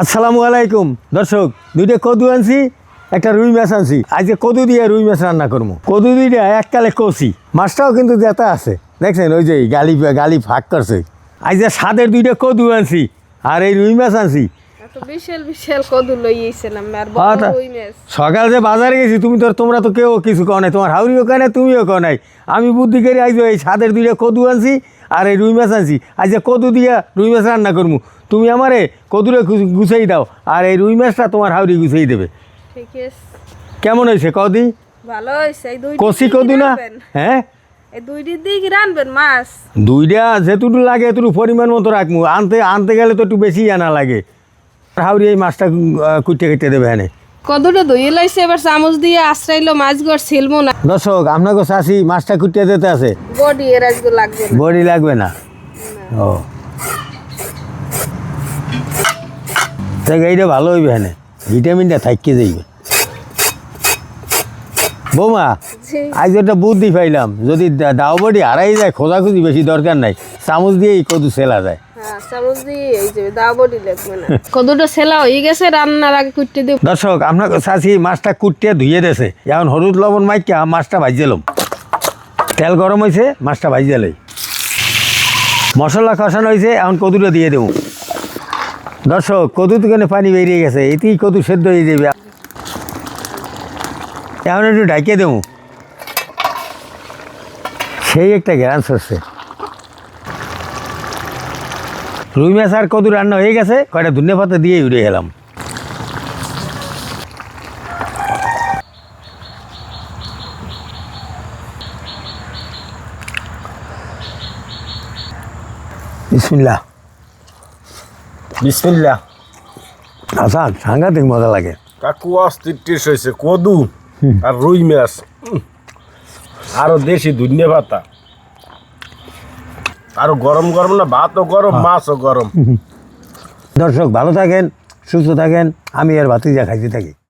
আসসালামু আলাইকুম। দর্শক দুইটা কদু আনছি একটা রুই মাছ আনছি। আজ কদু দিয়ে রুই মাছ রান্না করব। কদু দুইটা এককালে কষি। মাছটাও কিন্তু জেতা আছে। দেখছেন ওই যে গালি গালি ফাঁক করছে। আজ যে স্বাদের দুইটা কদু আনছি আর এই রুই মাছ আনছি। মাছ। সকাল যে বাজারে গেছি তুমি তো তোমরা তো কেউ কিছু কও নাই। তোমার হাউরিও কয় নাই তুমিও কও নাই। আমি বুদ্ধি করে আইজ এই স্বাদের দুইটা কদু আনছি আর এই রুই মাছ আনছি। আজ যে কদু দিয়া রুই মাছ রান্না করব। তুমি আমারে কদুরে গুছাই দাও আর এই রুই মাছটা তোমার হাউরি গুছাই দেবে। কেমন হয়েছে কদি? ভালো হয়েছে কষি কদু না? হ্যাঁ? দুইটা যেটুকু লাগে এতটুকু পরিমাণ মতো রাখব আনতে আনতে গেলে তো একটু বেশি আনা লাগে। হাউরি এই মাছটা কুটে কেটে দেবে হ্যাঁ কদুটা ধুয়ে লাইছে এবার চামচ দিয়ে আশ্রাইলো মাছ গড় ছিলমো না। দর্শক আপনাকে চাষি মাছটা কুটিয়ে দিতে আছে। বডি এর লাগবে না। বড়ি লাগবে না। ও। দেখ এইটা ভালো হইবে হ্যাঁ ভিটামিনটা থাকি যাইবে। বৌমা আজ একটা বুদ্ধি পাইলাম যদি দা- দাও বডি হারাই যায় খোঁজাখুঁজি বেশি দরকার নাই। চামচ দিয়েই কদু সেলা যায়। হ্যাঁ দর্শক আপনাকে চাষি মাছটা কুটিয়ে ধুয়ে দেছে এখন হলুদ লবণ মাইকা মাছটা ভাজিলাম তেল গরম হয়েছে মাছটা ভাজিয়ালাই মশলা কষানো হয়েছে এখন কদুটা দিয়ে দেবো। দর্শক, কদু কেন পানি বেরিয়ে গেছে? এতেই কদু সেদ্ধ হয়ে যাবে। এখন একটু ঢাকিয়ে দেবো। সেই একটা গ্যারান সরছে রুই মাছ আর কদু রান্না হয়ে গেছে, কয়টা ধনে পাতা দিয়ে উড়ে গেলাম। বিসমিল্লা বিসমিল্লা আচ্ছা সাংঘাতিক মজা লাগে। কাকু অস্থির টেস্ট হয়েছে কদু আর রুই মাছ। আরও দেশি ধনিয়া পাতা। আরও গরম গরম না ভাতও গরম মাছও গরম। দর্শক ভালো থাকেন সুস্থ থাকেন আমি আর ভাতিজা খাইতে থাকি।